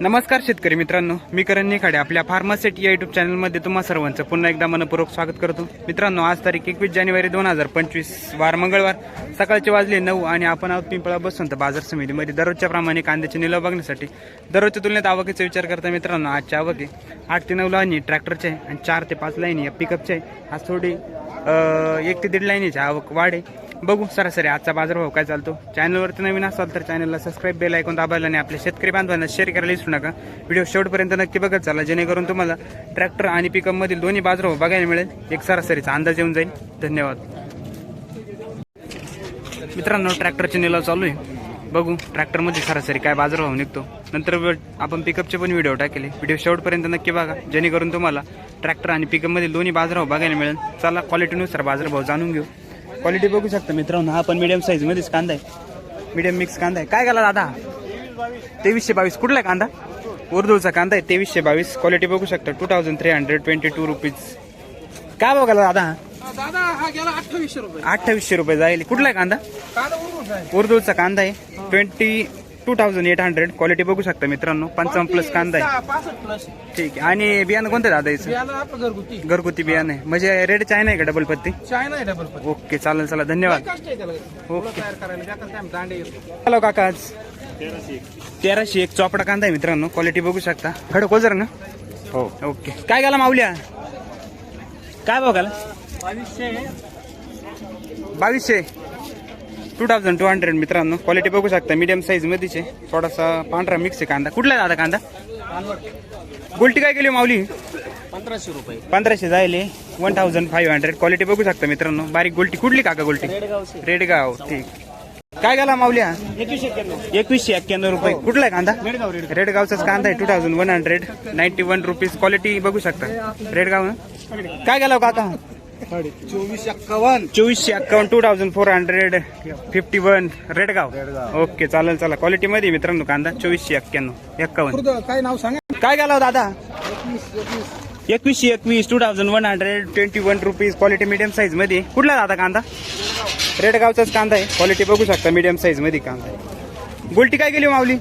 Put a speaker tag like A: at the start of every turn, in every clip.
A: नमस्कार शेतकरी मित्रांनो मी करण निखाडे आपल्या फार्मासेट या युट्यूब चॅनलमध्ये तुम्हा सर्वांचं पुन्हा एकदा मनपूर्वक स्वागत करतो. मित्रांनो आज तारीख एकवीस जानेवारी दोन हजार पंचवीस वार मंगळवार. सकाळचे वाजले नऊ आणि आपण आहोत पिंपळा बसवंत बाजार समितीमध्ये दररोजच्या प्रमाणे कांद्याचे निलाव बघण्यासाठी. दररोजच्या तुलनेत आवकीचा विचार करता मित्रांनो आजच्या आवक आहे आठ ते नऊ लाईनी ट्रॅक्टरचे आहे आणि चार ते पाच लाईनी या पिकअपचे आहे. आज थोडी एक ते दीड लाईनीची आवक वाढ. आहे बघू सरासरी आजचा बाजारभाव काय चालतो? चॅनलवरती नवीन असाल तर चॅनलला सबस्क्राईब बेल ऐकून दाबायला आणि आपल्या शेतकरी बांधवांना शेअर करायला विसरू नका. व्हिडिओ शेवटपर्यंत नक्की बघत चाला जेणेकरून तुम्हाला ट्रॅक्टर आणि पिकअप मधील दोन्ही बाजारभाव बघायला मिळेल. एक सरासरीचा अंदाज येऊन जाईल. धन्यवाद. मित्रांनो ट्रॅक्टरचे निलाव चालू आहे. बघू ट्रॅक्टरमध्ये सरासरी काय बाजारभाव निघतो. नंतर आपण पिकअपचे पण व्हिडिओ टाकले. व्हिडिओ शेवटपर्यंत नक्की बघा जेणेकरून तुम्हाला ट्रॅक्टर आणि पिकअपमधील दोन्ही बाजारभाव बघायला मिळेल. चला क्वालिटीनुसार बाजारभाव जाणून घेऊ. क्वालिटी बघू शकता मित्रांनो. हा पण मिडियम साईज मध्येच कांदा आहे. मिडियम मिक्स कांदा आहे. काय गेला दादा? तेवीसशे बावीस. कुठला आहे कांदा? उर्दूचा कांदा आहे. तेवीसशे बावीस. क्वालिटी बघू शकता. Two thousand three hundred twenty two rupees काय बघायला दादा?
B: दादा हा गेला अठ्ठावीसशे रुपये.
A: अठ्ठावीसशे रुपये जाईल. कुठला आहे कांदा उर्दूचा कांदा आहे. Twenty two thousand eight hundred quality बघू शकता मित्रांनो. पंचावन्न प्लस कांदा आहे.
B: सहा, पासष्ट प्लस
A: ठीक आहे. आणि बियाणं कोणतं दादा याचं
B: बियाणं आपलं घरगुती.
A: घरगुती बियाणं आहे. म्हणजे रेड चायना आहे का डबल पत्ती?
B: चायना आहे डबल पण
A: ओके चालेल चला धन्यवाद.
B: कष्ट आहे त्याला.
A: ओके
B: तयार करायला. जातात काय दांडे येतो.
A: हॅलो काका आज तेराशे एक. चोपडा कांदा आहे मित्रांनो. क्वालिटी बघू शकता. खडक कोजर ना?
C: हो.
A: ओके काय गेला माऊल्या? काय भाव गेला
B: बावीसशे.
A: बावीसशे. टू थाउजंड टू हंड्रेड मित्रांनो क्वालिटी बघू शकता मीडियम साईज मध्येच आहे थोडासा पांढरा मिक्स आहे कांदा. कुठला दादा कांदा? गुलटी काय केली माऊली?
B: पंधराशे रुपये.
A: पंधराशे जायले one thousand five hundred quality बघू शकता मित्रांनो. बारीक गुलटी. कुठली काका गुलटी? रेडगाव ठीक. काय गेला माऊल्या
B: एकवीसशे एक्क्याण्णव.
A: एकवीसशे एक्क्याण्णव रुपये. कुठला आहे कांदा?
B: रेडगाव रेड
A: रेडगावचाच कांदा आहे two thousand one hundred ninety one rupees quality बघू शकता. रेडगाव काय गेला हो काका?
B: चोवीस एक्कावन्न.
A: चोवीसशे account two thousand four hundred fifty one Redgaon. Okay चालेल चला क्वालिटी मध्ये मित्रांनो कांदा चोवीसशे एक्क्याण्णव एक्कावन्न.
B: काय नाव सांगा?
A: काय गेला दादा? एकवीसशे एकवीस. Two thousand one hundred twenty one rupees quality medium साईजमध्ये. कुठला दादा कांदा? रेडगावचाच कांदा आहे. क्वालिटी बघू शकता मिडियम साईजमध्ये कांदा आहे. गोल्टी काय गेली हो माऊली?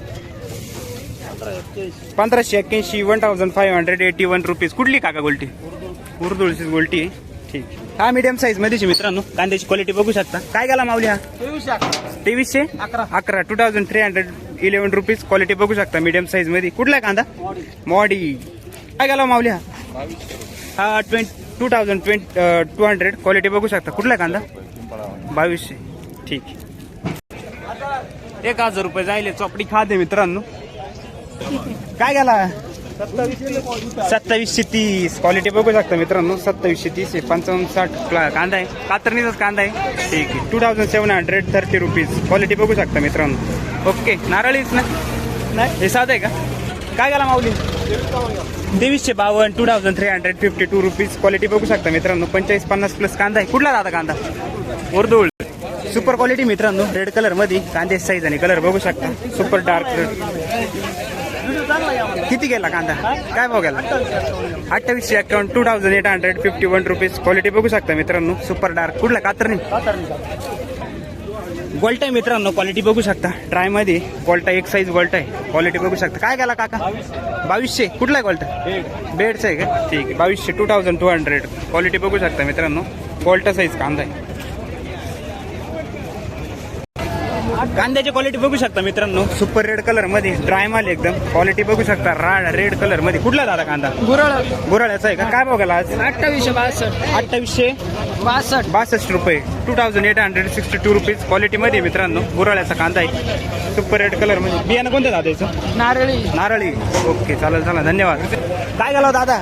A: पंधराशे एक्क्याऐंशी. One thousand five hundred eighty one rupees कुठली काका गोल्टी? उर्दूळचीच गोल्टी आहे. ठीक हा मिडियम साईज मध्येच मित्रांनो? कांद्याची क्वालिटी बघू शकता. काय गेला माऊली हा
B: तेवीसशे अकरा
A: तेवीसशे?
B: अकरा.
A: अकरा. Two thousand three hundred eleven rupees quality बघू शकता मिडियम साईजमध्ये. कुठला कांदा? मॉडी. काय गेला माऊली हा हा twenty two thousand twenty two hundred quality बघू शकता. कुठला कांदा? बावीसशे. ठीक एक हजार रुपये जायले चोपडी खाते मित्रांनो. काय गेला? सत्तावीसशे तीस. क्वालिटी बघू शकता मित्रांनो. सत्तावीसशे तीस आहे. पंचावन्न साठ कांदा आहे. कातरणीचाच कांदा आहे. ठीक आहे. Two thousand seven hundred thirty rupees quality बघू शकता मित्रांनो. ओके नारळीच ना? नाही. हे साधं आहे का? काय गेला माऊली? तेवीसशे बावन्न two thousand three hundred fifty two rupees quality बघू शकता मित्रांनो. पंचेचाळीस पन्नास प्लस कांदा आहे. कुठला दादा कांदा? उर्दूळ सुपर क्वालिटी मित्रांनो. रेड कलरमध्ये कांदे साईज आणि कलर बघू शकता. सुपर डार्क किती गेला कांदा? काय भाव गेला? अठ्ठावीसशे account two thousand eight hundred fifty one rupees quality बघू शकता मित्रांनो. सुपर डार्क कुठला? कातरणी? गोल्ट आहे मित्रांनो. क्वालिटी बघू शकता. ट्रायमध्ये गोल्टा एक साईज गोल्ट आहे. क्वालिटी बघू शकता. काय गेला काका? बावीसशे. कुठला आहे गोल्टा बेडचा आहे का? ठीक आहे. बावीसशे two thousand two hundred quality बघू शकता मित्रांनो. गोल्टा साईज कांदा आहे. कांद्याची क्वालिटी बघू शकता मित्रांनो. सुपर रेड कलरमध्ये ड्राय माल एकदम. क्वालिटी बघू शकता राड रेड कलरमध्ये. कुठला दादा कांदा?
B: गुरळ.
A: गुराळ्याचा आहे का? काय बघायला आज?
B: अठ्ठावीसशे बासष्ट.
A: अठ्ठावीसशे
B: बासष्ट.
A: बासष्ट रुपये. Two thousand eight hundred sixty two rupees quality मध्ये मित्रांनो. गुराळ्याचा कांदा आहे. सुपर रेड कलरमध्ये. बियाणं कोणतं दादा याचं?
B: नारळी.
A: नारळी. ओके चालेल चला धन्यवाद. काय गेला हो दादा?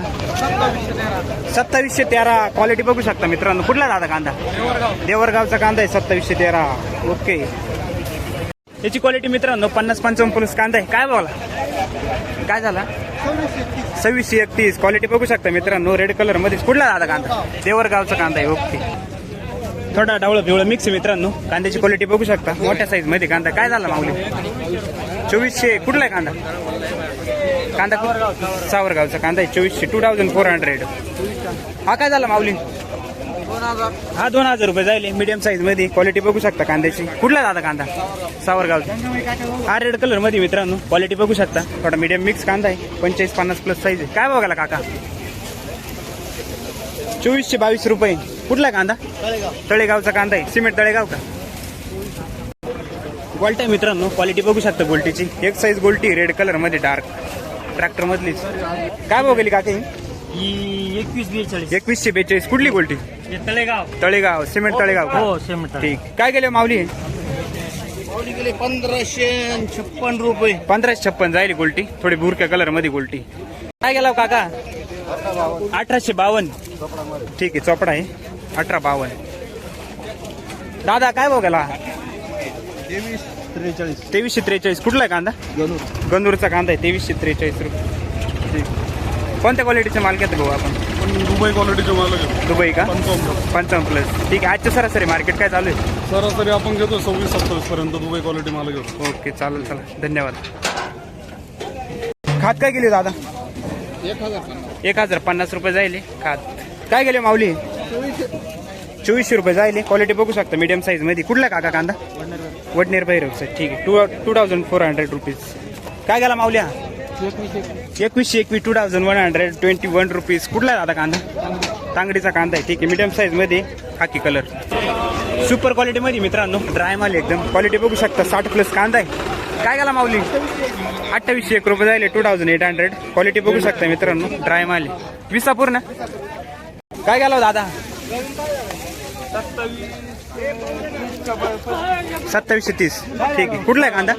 A: सत्तावीसशे तेरा. क्वालिटी बघू शकता मित्रांनो. कुठला दादा कांदा? देवरगावचा कांदा आहे सत्तावीसशे तेरा. ओके याची क्वालिटी मित्रांनो पन्नास पंचावन्न पन्नास कांदा आहे. काय बोला काय झाला? सव्वीसशे एकतीस. क्वालिटी बघू शकता मित्रांनो रेड कलरमध्ये. कुठला दादा कांदा? देवरगावचा कांदा आहे. ओके थोडा डावळं पिवळं मिक्स आहे मित्रांनो. कांद्याची क्वालिटी बघू शकता. मोठ्या साईजमध्ये कांदा. काय झाला माऊली? चोवीसशे कुठला आहे कांदा? कांदा सावरगावचा कांदा आहे. चोवीसशे टू थाउजंड फोर हंड्रेड हा काय झाला माऊली? हा दोन हजार रुपये जाईल मीडियम साईजमध्ये. क्वालिटी बघू शकता कांद्याची. कुठला दादा कांदा? सावरगावचा. हा रेड कलरमध्ये मित्रांनो. क्वालिटी बघू शकता. थोडा मीडियम मिक्स कांदा आहे. पंचेचाळीस पन्नास प्लस साईज आहे. काय बघायला काका? चोवीसशे बावीस रुपये. कुठला कांदा? तळेगावचा कांदा आहे. सिमेंट तळेगाव का? गोल्ट आहे मित्रांनो. क्वालिटी बघू शकता गोल्टीची एक साईज गोल्टी रेड कलरमध्ये डार्क ट्रॅक्टर मधलीच. काय बघली काका ही?
B: ही एकवीस बेचाळीस.
A: एकवीसशे बेचाळीस. कुठली गोल्टी?
B: तळेगाव.
A: तळेगाव सिमेंट तळेगाव का?
B: हो सेमट
A: ठीक. काय केलं माऊली?
C: गेले पंधराशे छप्पन रुपये.
A: पंधराशे छप्पन जाईल गोल्टी. थोडी भुरक्या कलरमध्ये गोल्टी. काय गेला हो काका? अठराशे बावन्न. ठीक आहे चोपडा आहे. अठरा बावन्न. दादा काय भाव गेला?
C: तेवीस त्रेचाळीस.
A: तेवीसशे त्रेचाळीस. कुठला आहे कांदा?
C: गणूर.
A: गंदूरचा कांदा आहे तेवीसशे त्रेचाळीस रुपये. ठीक. कोणत्या क्वालिटीचा माल घेतो भाऊ आपण?
C: पण दुबई क्वालिटीचे माल घेतो
A: दुबई का?
C: पंचावन्न
A: पंचावन्न प्लस ठीक आहे आजच्या सरासरी मार्केट काय चालू आहे?
C: सरासरी आपण घेतो सव्वीस सत्तावीस पर्यंत दुबई क्वालिटी माल घेतो
A: ओके चालेल चला धन्यवाद. खात काय गेले दादा?
C: एक हजार
A: एक हजार पन्नास रुपये जाईल हे खात. काय गेले माऊली? चोवीसशे रुपये जाईल क्वालिटी बघू शकता मीडियम साईजमध्ये. कुठला काका कांदा? वडनेर. भैरवचा ठीक आहे. Two two thousand four hundred rupees काय गेला माऊल्या? एकवीसशे एकवीस two thousand one hundred twenty one rupees कुठला आहे दादा कांदा? तांगडीचा कांदा आहे ठीक आहे. मीडियम साईजमध्ये खाकी कलर सुपर क्वालिटी मध्ये मित्रांनो ड्राय माल एकदम. क्वालिटी बघू शकता साठ प्लस कांदा आहे. काय गेला माऊली? अठ्ठावीसशे एक रुपये जाईल two thousand eight hundred quality बघू शकता मित्रांनो ड्राय माल विसा विसापूर ना काय गेला हो दादा? सत्तावीसशे तीस. ठीक आहे. कुठला आहे कांदा?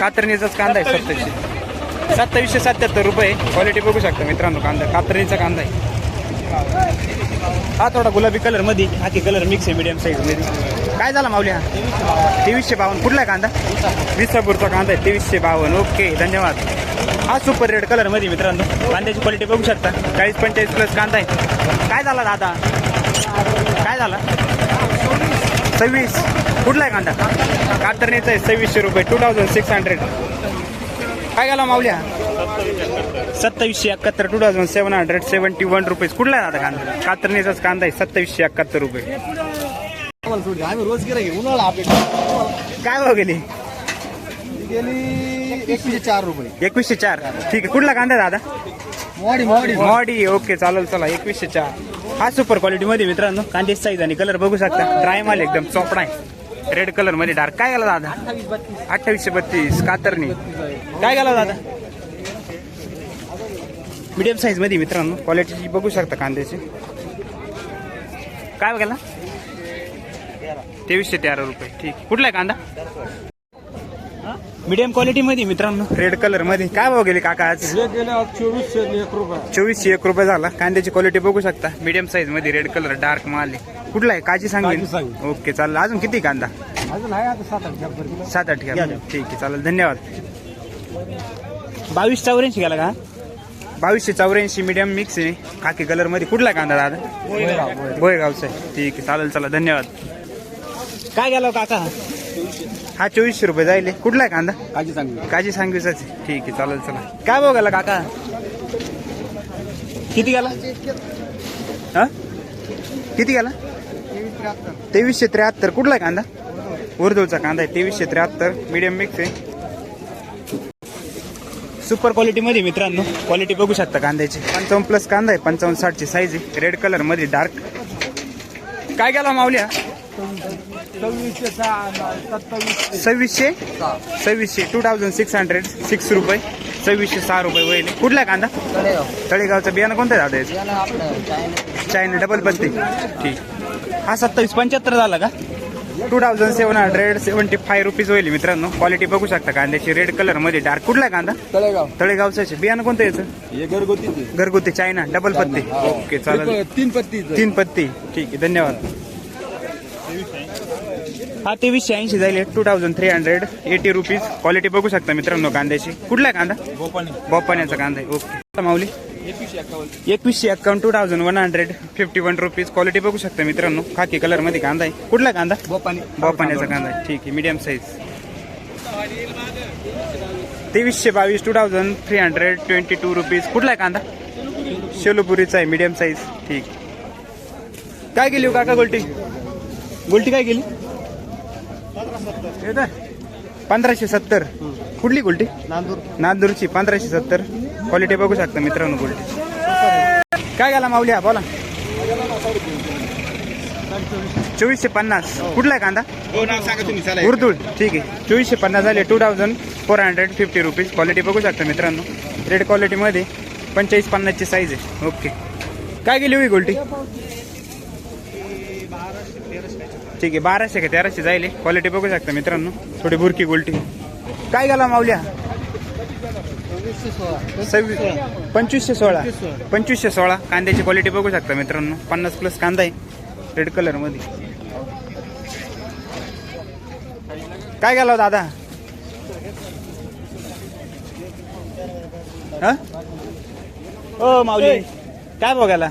A: कातरणीचाच कांदा आहे सत्तावीसशे. सत्तावीसशे सत्याहत्तर रुपये क्वालिटी बघू शकता मित्रांनो कांदा कातरणीचा कांदा आहे. हा थोडा गुलाबी कलरमध्ये कलर मिक्स आहे मीडियम साईजमध्ये. काय झाला माऊली हा? तेवीसशे बावन्न. कुठला आहे कांदा? विसापूरचा कांदा आहे तेवीसशे बावन्न. ओके धन्यवाद. हा सुपर रेड कलरमध्ये मित्रांनो. कांद्याची क्वालिटी बघू शकता. चाळीस पंचेचाळीस प्लस कांदा आहे. काय झाला दादा? काय झाला? सव्वीस. कुठला आहे कांदा? कातरणीचा आहे सव्वीसशे रुपये. टू थाउजंड सिक्स हंड्रेड काय गेला माऊल्या? सत्तावीसशे एकाहत्तर two thousand seven hundred seventy one rupees कुठला आहे दादा कांदा? कातरणीचाच कांदा आहे सत्तावीसशे एकाहत्तर रुपये.
C: आम्ही रोज गिरा उन्हाळा
A: काय भाव गेली?
C: गेली एकवीसशे चार. रुपये
A: एकवीसशे चार ठीक आहे कुठला कांदा दादा?
C: मॉडी मॉडी
A: मॉडी ओके चालेल चला एकवीसशे चार. हा सुपर क्वालिटी मध्ये मित्रांनो. कांदे साईज आणि कलर बघू शकता. ड्राय माल एकदम चोपडा आहे. रेड कलरमध्ये डार्क काय गेला दादा? अठ्ठावीसशे बत्तीस. कातरणी. काय गेला दादा? मीडियम साईजमध्ये मित्रांनो क्वालिटी बघू शकता कांद्याची. काय गेला तेवीसशे तेरा रुपये. ठीक. कुठला आहे कांदा? मीडियम क्वालिटी मध्ये मित्रांनो रेड कलरमध्ये. काय भाव गेले काका आज?
C: गेले आज चोवीसशे एक रुपये.
A: चोवीसशे एक रुपये झाला. कांद्याची क्वालिटी बघू शकता. मीडियम साईजमध्ये रेड कलर डार्क माल आहे. कुठला आहे? काजी सांगेल
C: काजी सांगेल.
A: ओके चालेल. अजून किती कांदा?
C: अजून आहे आता सात आठ चार किलो.
A: सात आठ घ्या. ठीक आहे चालेल. धन्यवाद. बावीस चौऱ्याऐंशी गेला का? बावीसशे चौऱ्याऐंशी मीडियम मिक्स आहे. खाकी कलरमध्ये कुठला आहे कांदा दादा? बोयगावचा आहे. ठीक आहे चालेल चला. धन्यवाद. काय गेला काका हा चोवीसशे रुपये जाईल कुठला आहे कांदा?
C: काजी सांगली
A: काजी सांगवीचाच आहे. ठीक आहे चालेल चला. काय भाव गेला काका? किती गेला? हा? किती गेला? तेवीसशे त्र्याहत्तर. कुठला आहे कांदा? उर्दूचा कांदा आहे. तेवीसशे त्र्याहत्तर. मीडियम मिक्स आहे. सुपर क्वालिटी मध्ये मित्रांनो क्वालिटी बघू शकता कांद्याची. पंचावन्न प्लस कांदा आहे. पंचावन्न साठची साईज आहे. रेड कलरमध्ये डार्क काय गेला माऊल्या
C: सव्वीसशे
A: सव्वीसशे? सव्वीसशे. Two thousand six hundred six रुपये. सव्वीसशे सहा रुपये होईल कुठला आहे कांदा तळेगावचं बियाणं कोणतं आहे दादा चायना. डबल पत्ती. ठीक. हा सत्तावीस पंच्याहत्तर झाला का? Two thousand seven hundred seventy five rupees होईल मित्रांनो. क्वालिटी बघू शकता कांद्याची रेड कलरमध्ये डार्क कुठला आहे कांदा?
C: तळेगाव.
A: तळेगावचं. बियाणं कोणतं याचं?
C: हे घरगुती
A: घरगुती चायना डबल पत्ती. ओके चालेल.
C: तीन पत्ती
A: तीन पत्ती. ठीक आहे धन्यवाद. हा तेवीसशे ऐंशी जाईल. Two thousand three hundred eighty rupees quality बघू शकता मित्रांनो कांद्याची. कुठला आहे कांदा बोपाण्याचा कांदा आहे. ओके माऊली.
C: एकवीसशे एक्कावन्न
A: account two thousand one hundred fifty one rupees quality बघू शकता मित्रांनो. खाकी कलरमध्ये कांदा आहे. कुठला कांदा?
C: गोपाणी
A: बोपाण्याचा कांदा आहे. ठीक आहे मीडियम साईज तेवीसशे बावीस two thousand three hundred twenty two rupees कुठला आहे कांदा? शेलोपुरीचा आहे मीडियम साईज ठीक. काय गेली हो काका गोल्टी? गोल्टी काय गेली पंधराशे सत्तर. कुठली गोल्टी?
C: नांदूर.
A: नांदूरची पंधराशे सत्तर. क्वालिटी बघू शकता मित्रांनो गोल्टी काय गेला माऊल्या बोला. चोवीसशे पन्नास. कुठला आहे कांदा?
C: हो
A: उर्दूळ ठीक आहे. चोवीसशे पन्नास झाले two thousand four hundred fifty rupees quality बघू शकता मित्रांनो. रेड क्वालिटीमध्ये पंचेचाळीस पन्नासची साईज आहे. ओके काय गेली होई गोल्टी ठीक आहे बाराशे का तेराशे जाईल क्वालिटी बघू शकता मित्रांनो. थोडी बुरकी गोल्टी काय गेला माऊल्या सव्वीस पंचवीसशे सोळा. पंचवीसशे सोळा. कांद्याची क्वालिटी बघू शकता मित्रांनो. पन्नास प्लस कांदा आहे. रेड कलरमध्ये. काय गेला हो दादा? हा? ओ माऊली. काय बघायला?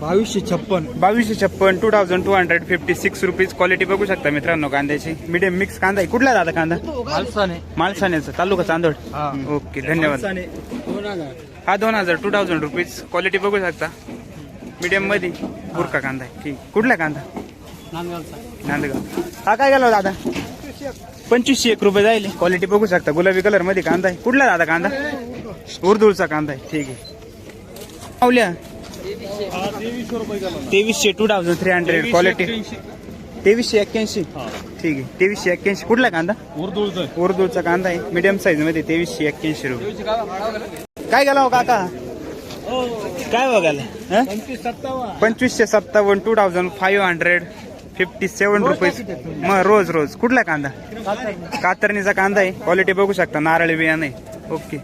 C: बावीसशे छप्पन.
A: बावीसशे छप्पन two thousand two hundred fifty six rupees quality बघू शकता मित्रांनो कांद्याची. मिडियम मिक्स कांदा आहे. कुठला दादा कांदा?
C: मालसाने.
A: मालसाण्याचा तालुका चांदोड
C: हा.
A: ओके धन्यवाद. हा दोन हजार टू थाउजंड रुपीज क्वालिटी बघू शकता. मीडियममध्ये बुरका कांदा आहे. ठीक. कुठला कांदा? नांदगाव. हा काय गेला दादा? पंचवीसशे एक रुपये जाईल क्वालिटी बघू शकता. गुलाबी कलरमध्ये कांदा आहे. कुठला दादा कांदा? उर्दूळचा कांदा आहे. ठीक आहे. पावल्या
C: तेवीसशे रुपये गेला
A: तेवीसशे two thousand three hundred quality तेवीसशे एक्क्याऐंशी? ठीक आहे. तेवीसशे एक्क्याऐंशी. कुठला कांदा?
C: उर्दूचं
A: उर्दूचा कांदा आहे. मीडियम साईजमध्ये तेवीसशे एक्क्याऐंशी रुपये. काय गेला हो. काका काय बघायला? पंचवीसशे सत्तावन्न two thousand five hundred fifty seven rupees मग रोज रोज. कुठला कांदा? कातरणीचा कांदा आहे. क्वालिटी बघू शकता. नारळी बियाणं आहे. ओके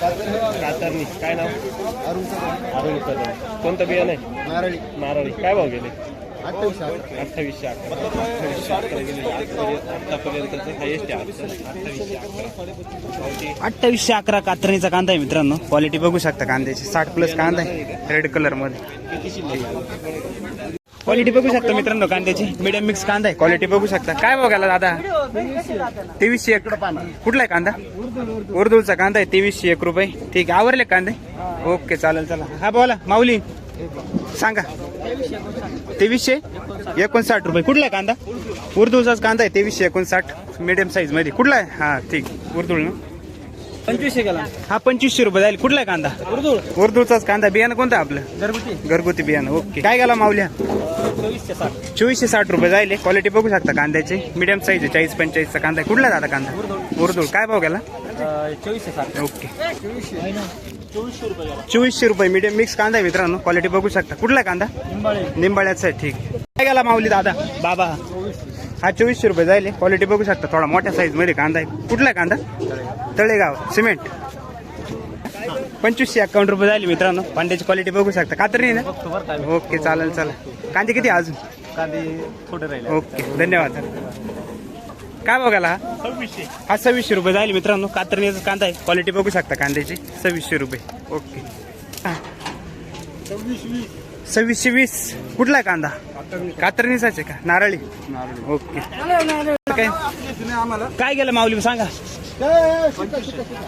D: कातरणी. काय नाव? अरुण कोणतं बियाणं आहे?
C: नारळी.
D: नारळी. काय भाव गेले? अठ्ठावीसशे अकरा अठ्ठावीसशे अकरा गेले. आजपर्यंत- आतापर्यंतचं हायेस्ट आहे आजचं. अठ्ठावीसशे अकरा
A: अठ्ठावीसशे अकरा कातरणीचा कांदा आहे मित्रांनो. क्वालिटी बघू शकता कांद्याची. साठ प्लस कांदा आहे. रेड कलरमध्ये. क्वालिटी बघू शकता मित्रांनो कांद्याची. मीडियम मिक्स कांदा आहे. क्वालिटी बघू शकता. काय बघायला दादा? तेवीसशे एक कुठला आहे कांदा? उर्दूचा कांदा आहे. तेवीसशे एक रुपये. ठीक आहे. आवरले कांदे? ओके चालेल चला हा बोला. माऊली. सांगा. तेवीसशे? एकोणसाठ रुपये. कुठला आहे कांदा? उर्दूचाच कांदा आहे. तेवीसशे एकोणसाठ. मीडियम साईजमध्ये. कुठला आहे? हा ठीक. उर्दूळ ना?
C: पंचवीसशे गेला.
A: हा पंचवीसशे रुपये जाईल. कुठला आहे कांदा?
C: उर्दू
A: उर्दूचाच कांदा. बियाणं कोणतं आहे आपलं?
C: घरगुती.
A: घरगुती बियाणं. ओके. काय गेला माऊल्या?
C: चोवीसशे साठ.
A: चोवीसशे साठ रुपये जाईल. क्वालिटी बघू शकता कांद्याची. मीडियम साईज आहे. चाळीस पंचेचाळीसचा कांदा आहे. कुठला दादा कांदा? उर्दूळ. काय भाव गेला?
C: चोवीसशे साठ.
A: ओके.
C: चोवीसशे रुपये
A: मीडियम मिक्स कांदा आहे मित्रांनो. क्वालिटी बघू शकता. कुठला कांदा?
C: निंबाळे.
A: निंबाळ्याचा आहे ठीक. काय गेला माऊली दादा? बाबा. हा चोवीसशे रुपये जाईल क्वालिटी बघू शकता. थोडा मोठ्या साईजमध्ये कांदा आहे. कुठला कांदा? तळेगाव. सिमेंट पंचवीसशे अकाउंट रुपये जाईल मित्रांनो. कांद्याची क्वालिटी बघू शकता. कातरी ना?
C: बघतो बरं काय.
A: ओके चालेल चालेल. कांदे किती अजून?
C: कांदे थोडे राहिले.
A: ओके धन्यवाद. काय बघायला? हा
D: सव्वीसशे.
A: हा सव्वीसशे रुपये जाईल मित्रांनो. कातरणीचा कांदा आहे. क्वालिटी बघू शकता कांद्याची. सव्वीसशे रुपये. ओके. हा. सव्वीसशे वीस. कुठला आहे कांदा कातरणीचाच आहे का? नारळी. ओके. काय? काय गेलं माऊली सांगा.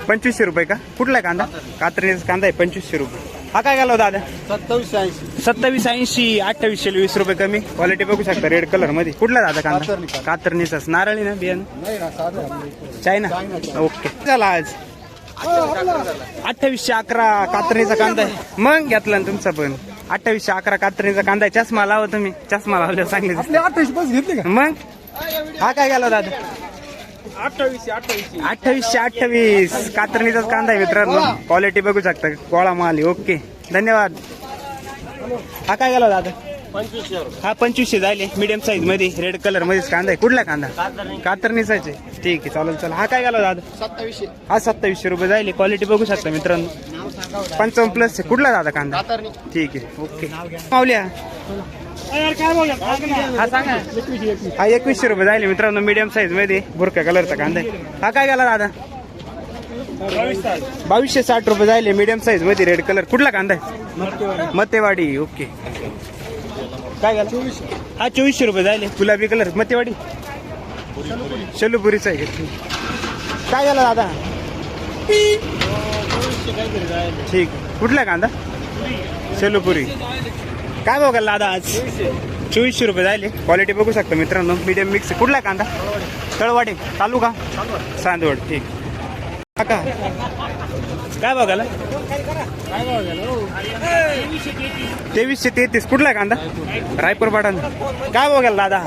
A: पंचवीसशे रुपये का? कुठला आहे कांदा? कातरणीचा कांदा आहे. पंचवीसशे रुपये. हा काय गेला हो दादा
C: सत्तावीसशे ऐंशी.
A: सत्तावीस ऐंशी अठ्ठावीसशे वीस रुपये कमी. क्वालिटी बघू शकता रेड कलरमध्ये. कुठला दादा कांदा?
C: कातरणी.
A: कातरणीचाच. नारळी ना बियाणं?
C: नाही ना साधं
A: चायना? ओके. झाला आज? अठ्ठावीसशे अकरा कातरणीचा कांदा आहे. मग घेतला ना तुमचा पण. अठ्ठावीसशे अकरा कातरणीचा कांदा आहे. चष्मा लावा तुम्ही. चष्मा लावल्यावर सांगले
C: आपले अठ्ठावीस बस घेतले का?
A: मग? हा काय गेला दादा
C: अठ्ठावीसशे
A: अठ्ठावीस. कातरणीचाच कांदा आहे मित्रांनो. क्वालिटी बघू शकता. गोळा माल आहे. ओके धन्यवाद. हा काय गेला दादा?
D: पंचवीसशे
A: हा पंचवीसशे झाले मीडियम साईजमध्ये. रेड कलर मध्येच कांदा आहे. कुठला कांदा? कातरणीचाच आहे. ठीक आहे चालेल चला हा काय गेला दादा?
C: सत्तावीसशे.
A: हा सत्तावीसशे रुपये जाईल क्वालिटी बघू शकता मित्रांनो. पंचावन्न प्लस आहे. कुठला दादा कांदा? ठीक आहे. ओके माऊल्या. हा एकवीसशे रुपये जाईल मित्रांनो मीडियम साईजमध्ये. बुरका कलरचा कांदा हा काय गेला दादा? बावीसशे साठ रुपये जाईल मीडियम साईजमध्ये रेड कलर कुठला कांदा आहे? मतेवाडी ओके काय झालं हा चोवीसशे रुपये जायले. गुलाबी कलर मतेवाडी शलुपुरीचा आहे. काय झालं दादा? ठीक. कुठला कांदा? शलुपुरी. काय बघाल दादा आज? चोवीसशे रुपये जायले. क्वालिटी बघू शकता मित्रांनो. मीडियम मिक्स कुठला आहे कांदा? तळवाडी. तालुका चांदवड ठीक. काका काय बघाल तेवीसशे तेहतीस. कुठला आहे कांदा? रायपूर पाटण. काय बघाल दादा?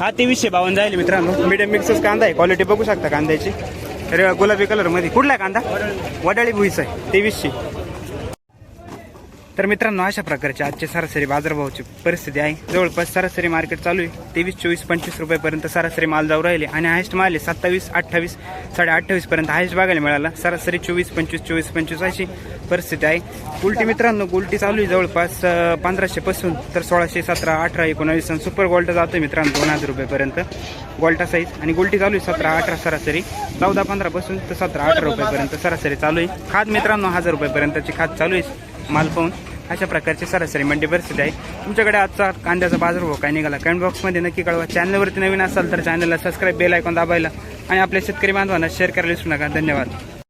A: हा तेवीसशे बावन्न जाईल मित्रांनो. मीडियम मिक्सच कांदा आहे. क्वालिटी बघू शकता कांद्याची. गुलाबी कलरमध्ये. कुठला आहे कांदा? वडाळी भुईचा आहे. तेवीसशे. तर मित्रांनो अशा प्रकारचे आजचे सरासरी बाजारभावाची परिस्थिती आहे. जवळपास सरासरी मार्केट चालू आहे. तेवीस चोवीस पंचवीस रुपयेपर्यंत सरासरी माल जाऊ राहिले आणि हायस्ट माल आहे सत्तावीस अठ्ठावीस साडे अठ्ठावीसपर्यंत हायस्ट बघायला मिळाला. सरासरी चोवीस पंचवीस चोवीस पंचवीस अशी परिस्थिती आहे. उलटी मित्रांनो उलटी चालू आहे जवळपास पंधराशे पासून. तर सोळाशे सतरा अठरा एकोणावीस आणि सुपर गोल्ट आहे मित्रांनो दोन हजार रुपयेपर्यंत. गोल्टा साईज आणि गोल्टी चालू आहे सतरा अठरा सरासरी. चौदा पंधरापासून तर सतरा अठरा रुपयेपर्यंत सरासरी चालू आहे. खाद मित्रांनो हजार रुपयेपर्यंतची खाद चालू आहे. माल पाहून अशा प्रकारची सरासरी मंडी परिस्थिती आहे. तुमच्याकडे आजचा कांद्याचा बाजार बाजारभाव काय निघाला? कमेंट बॉक्समध्ये नक्की कळवा. चॅनलवरती नवीन असाल तर चॅनलला सबस्क्राईब बेल ऐकून दाबायला आणि आपल्या शेतकरी बांधवांना शेअर करायला विसरू नका. धन्यवाद.